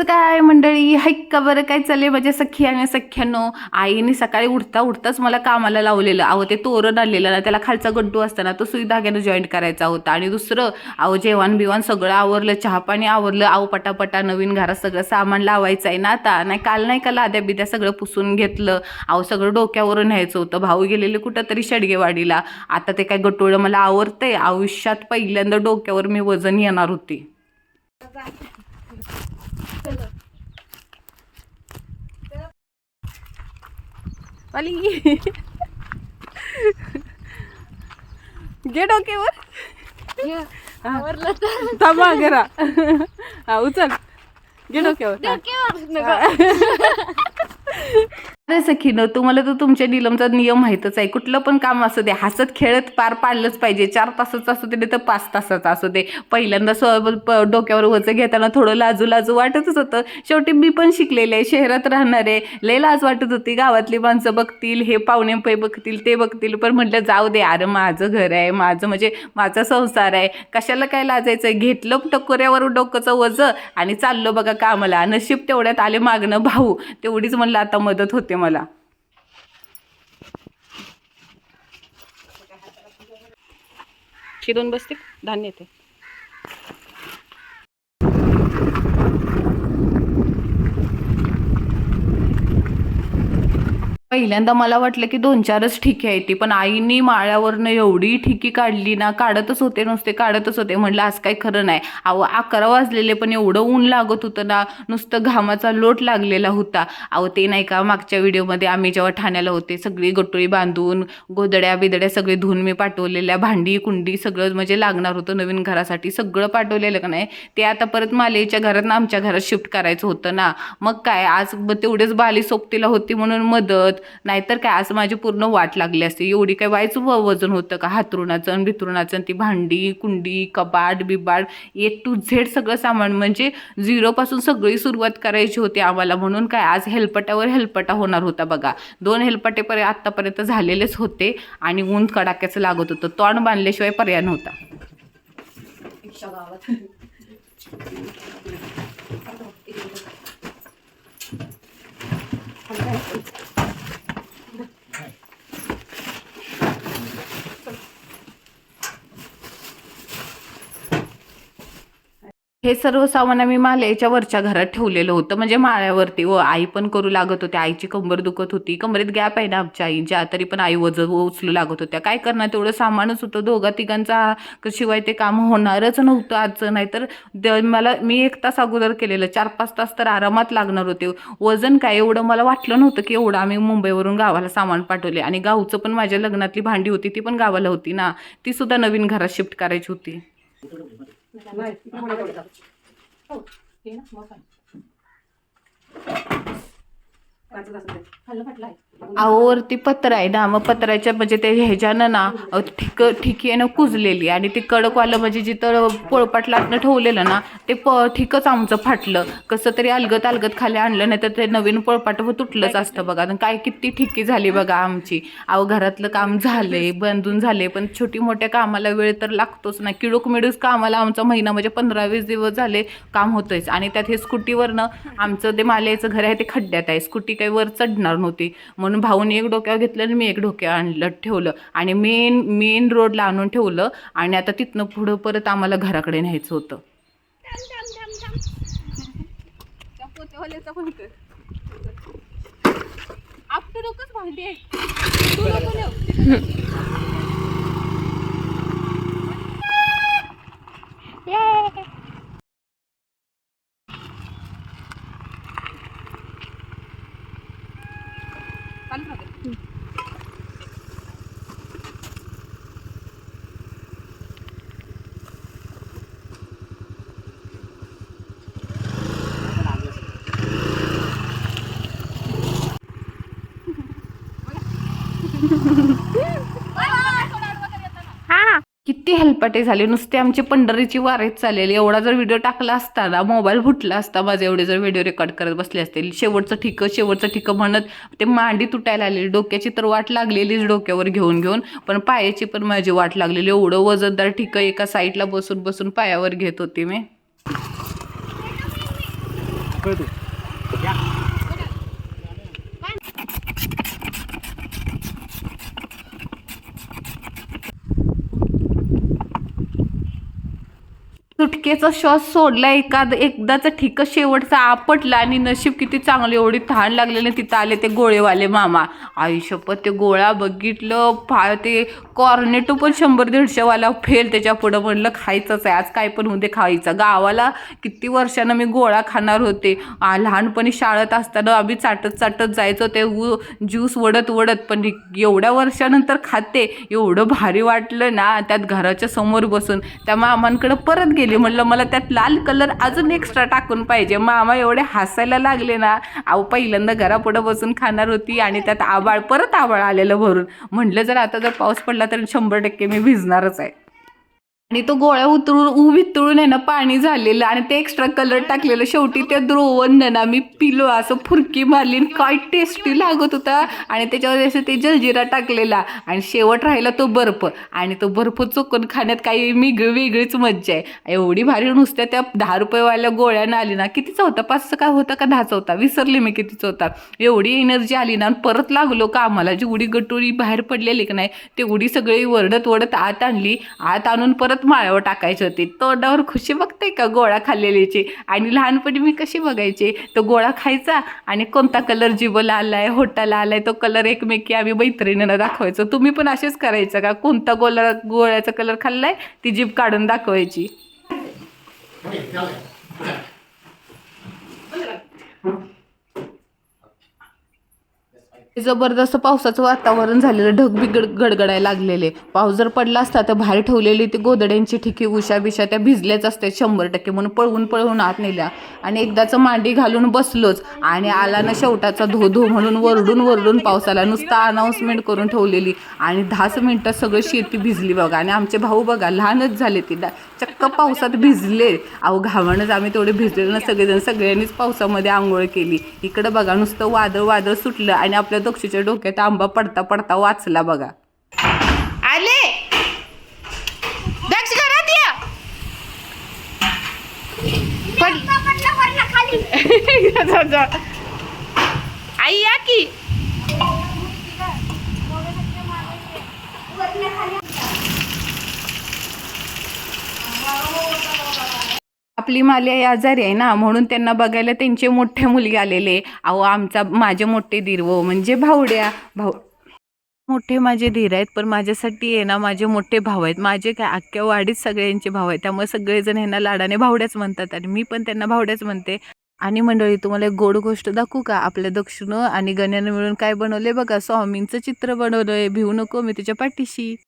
कसं काय मंडळी? हाईक का बरं? काय चालले माझ्या सखी आणि सख्यानो? आईने सकाळी उठता उठताच मला कामाला लावलेलं. अहो ते तोरण आलेलं ना त्याला खालचा गड्डू असताना तो सुई धाग्यानं जॉईंट करायचा होता. आणि दुसरं अहो जेवण बिवण सगळं आवरलं चहा पाणी आवरलं. अहो पटापटा नवीन घरात सगळं सामान लावायचं आहे ना आता. नाही काल नाही का लाद्या बिद्या सगळं पुसून घेतलं? अहो सगळं डोक्यावरून न्यायचं होतं. भाऊ गेलेले कुठं तरी शेडगेवाडीला. आता ते काय गटोळं मला आवडतंय आयुष्यात पहिल्यांदा डोक्यावर मी वजन येणार होती. घे डोक्यावर आवरलं तर. थांबा घरा हा उचल. घे डोक्यावर हा. डोक्यावर अरे सखीनं तुम्हाला तर तुमच्या निलमचा नियम माहीतच आहे. कुठलं पण काम असू दे हसत खेळत पार पाडलंच पाहिजे. चार तासाचं असू दे नाही तर पाच तासाचं असू दे. पहिल्यांदा स- प- डोक्यावर वचं घेताना थोडं लाजू लाजू वाटतच होतं. शेवटी मी पण शिकलेले आहे शहरात राहणारे लय लाज वाटत होती गावातली माणसं बघतील हे पाहुणे पै बघतील ते बघतील. पण म्हटलं जाऊ दे अरे माझं घर आहे माझं म्हणजे माझा संसार आहे. कशाला काय लाजायचं घेतलं टकोऱ्यावर डोकंचं वजं आणि चाललो बघा कामाला. नशीब तेवढ्यात आले मागणं भाऊ. तेवढीच म्हणलं आता मदत होते मला. शिरून बसते. धान्य येते. पहिल्यांदा मला वाटलं की दोन चारच ठिके आहे ती पण आईनी माळ्यावरनं एवढी ठिकी काढली ना काढतच होते नुसते काढतच होते. म्हटलं आज काही खरं नाही. अहो अकरा वाजलेले पण एवढं ऊन लागत होतं ना नुसतं घामाचा लोट लागलेला होता. अहो ते नाही का मागच्या व्हिडिओमध्ये आम्ही जेव्हा ठाण्याला होते सगळी गटोळी बांधून गोदड्या बिदड्या सगळे धुवून मी पाठवलेल्या भांडी कुंडी सगळं म्हणजे लागणार होतं नवीन घरासाठी सगळं पाठवलेलं का नाही ते आता परत मालेच्या घरात ना आमच्या घरात शिफ्ट करायचं होतं ना. मग काय आज ब- तेवढेच बाली सोबतीला होती म्हणून मदत नाहीतर काय आज माझी पूर्ण वाट लागली असते. एवढी काय वायच वजन होतं का? हातरुणाचं आणि भितरुणाचं आणि ती भांडी कुंडी कपाट बिबाड ए टू झेड सगळं सामान. म्हणजे झिरोपासून सगळी सुरुवात करायची होती आम्हाला. म्हणून काय आज हेलपटावर हेलपटा होणार होता बघा. दोन हेलपटे पर्यंत आत्तापर्यंत झालेलेच होते आणि ऊन कडाक्याचं लागत होतं. तोंड बांधल्याशिवाय पर्याय नव्हता. हे सर्व सामान आम्ही माल्याच्या वरच्या घरात ठेवलेलं होतं. म्हणजे माळ्यावरती व आई पण करू लागत होती आईची कंबर दुखत होती. कमरेत गॅप आहे ना आमच्या आईच्या तरी पण आई वजन उचलू लागत होत्या. काय करणार? तेवढं सामानच होतं. दोघा तिघांचा शिवाय ते काम होणारच नव्हतं आजचं नाहीतर द- मला मी एक तास अगोदर केलेलं. चार पाच तास तर आरामात लागणार होते. वजन काय? एवढं मला वाटलं नव्हतं की एवढं आम्ही मुंबईवरून गावाला सामान पाठवले. आणि गावचं पण माझ्या लग्नातली भांडी होती ती पण गावाला होती ना. ती सुद्धा नवीन घरात शिफ्ट करायची होती. नाही तिकडे हो ते ना मग वरती पत्र आहे ना मग पत्राच्या म्हणजे ते ह्याच्यानं ना अहो, ठिक ठिकीनं कुजलेली. आणि ते कडकवालं म्हणजे जिथं पोळपाट लाटणं ठेवलेलं ना ते प ठिकच आमचं फाटलं. कसं तरी अलगत अलगत खाली आणलं नाही तर ते नवीन पोळपाट व तुटलंच असतं बघा. आणि काय किती ठिकी झाली बघा आमची. अहो घरातलं काम झालंय बंधून झाले पण छोटी मोठ्या कामाला वेळ तर लागतोच ना. किडूक मिडूस कामाला आमचा महिना म्हणजे पंधरा वीस दिवस झाले काम होतंयच. आणि त्यात हे स्कूटीवरनं आमचं ते माल्याचं घर आहे ते खड्ड्यात आहे. स्कूटी काही वर चढणार नव्हती. म्हणून भाऊने एक डोक्यावर घेतलं आणि मी एक डोक्यावर आणलं ठेवलं. आणि मेन मेन रोडला आणून ठेवलं आणि आता तिथनं पुढं परत आम्हाला घराकडे न्यायचं होतं. भांडी आहे cántrate. Ha ha. किती हेलपाटे झाले. नुसते आमची पंढरीची वारेच चालेल एवढा जर व्हिडिओ टाकला असता ना मोबाईल फुटला असता माझे एवढे जर व्हिडिओ रेकॉर्ड करत बसले असतील. शेवटचं ठिकं शेवटचं ठिकं म्हणत ते मांडी तुटायला आलेली डोक्याची तर वाट लागलेलीच डोक्यावर घेऊन घेऊन पण पायाची पण माझी वाट लागलेली. एवढं वजनदार ठिकं एका साईडला बसून बसून पायावर घेत होती मी. सुटकेचा श्वास सोडला एखाद एकदाचा ठीक शेवटचा आपटला आणि नशीब किती चांगलं एवढी तहान लागलेली तिथं आले ते गोळेवाले मामा. आयुष्यपत ते गोळा बघितलं फा ते कॉर्नेटो पण शंभर दीडशेवाला फेल त्याच्या पुढं म्हणलं खायचंच आहे आज काय पण होऊ दे खायचं. गावाला किती वर्षानं मी गोळा खाणार होते. लहानपणी शाळेत असताना आम्ही चाटत चाटत जायचो ते ज्यूस वडत वडत पण एवढ्या वर्षानंतर खाते एवढं भारी वाटलं ना त्यात घराच्या समोर बसून. त्या मामांकडं परत गेली म्हणलं मला त्यात लाल कलर अजून एक्स्ट्रा टाकून पाहिजे. मामा एवढे हसायला लागले ना अहो पहिल्यांदा घरापुढं बसून खाणार होती आणि त्यात आबाळ परत आबाळ आलेलं भरून. म्हटलं जर आता जर पाऊस पडला तर शंभर टक्के मी भिजणारच आहे. आणि तो गोळ्या उतरून ऊ वितळून आहे ना पाणी झालेलं आणि ते एक्स्ट्रा कलर टाकलेलं शेवटी त्या द्रोवणनं ना मी पिलो असं फुरकी मारली आणि काय टेस्टी लागत होता. आणि त्याच्यावर असं ते जलजिरा टाकलेला आणि शेवट राहिला तो बर्फ. आणि तो बर्फ चोकून खाण्यात काही मी वेगळीच मज्जा आहे. एवढी भारी नुसत्या त्या दहा रुपयेवाल्या गोळ्यानं आली ना कितीचा होता पाचचा काय होता का? दहाचा होता विसरले मी कितीचा होता एवढी एनर्जी आली ना आणि परत लागलो का आम्हाला? जेवढी गटोरी बाहेर पडलेली की नाही तेवढी सगळी वरडत वरडत आत आणली. आत आणून परत माळ्यावर टाकायची होती. तोंडावर खुशी बघते का गोळा खाल्लेलीची? आणि लहानपणी मी कशी बघायची? तो गोळा खायचा आणि कोणता कलर जिबला आलाय होटाला आलाय तो कलर एकमेकी आम्ही मैत्रिणीनं दाखवायचो. तुम्ही पण असेच करायचं का? कोणता गोळा गोळ्याचा कलर खाल्लाय ती जीभ काढून दाखवायची. जबरदस्त पावसाचं वातावरण झालेलं ढग बिगड गडगडायला लागलेले. पाऊस जर पडला असता तर बाहेर ठेवलेली ती गोदड्यांची ठिकी उशा बिशा त्या भिजल्याच असते शंभर टक्के म्हणून पळवून पळवून आत नेल्या. आणि एकदाचं मांडी घालून बसलोच आणि आला ना शेवटाचा धो धो म्हणून वरडून वरडून पावसाला नुसता अनाऊन्समेंट करून ठेवलेली. आणि दहाच मिनटं सगळं शेती भिजली बघा. आणि आमचे भाऊ बघा लहानच झाले ती. चक्क पावसात भिजले. अहो घावणच आम्ही तेवढे भिजले ना सगळेजण. सगळ्यांनीच पावसामध्ये आंघोळ केली. इकडं बघा नुसतं वादळ वादळ सुटलं आणि आपल्या दक्षिच्या डोक्यात आंबा पडता पडता वाचला बघा. आले. दक्ष घरात या. जा, जा. आई या की. आपली माली आई आजारी आहे ना म्हणून त्यांना बघायला त्यांचे मोठे मुलगे आलेले अहो आमचा माझे मोठे दिरवो हो, म्हणजे भावड्या भाऊ मोठे माझे धीर आहेत पण माझ्यासाठी आहे ना माझे मोठे भाऊ आहेत. माझे काय अख्ख्या वाडीत सगळ्यांचे भाऊ आहेत. त्यामुळे सगळेजण ह्यांना लाडाने भावड्याच म्हणतात आणि मी पण त्यांना भावड्याच म्हणते. आणि मंडळी तुम्हाला एक गोड गोष्ट दाखवू का? आपल्या दक्षिण आणि गण्यानं मिळून काय बनवले बघा? स्वामींचं चित्र बनवलंय. भिवू नको मी तुझ्या पाठीशी.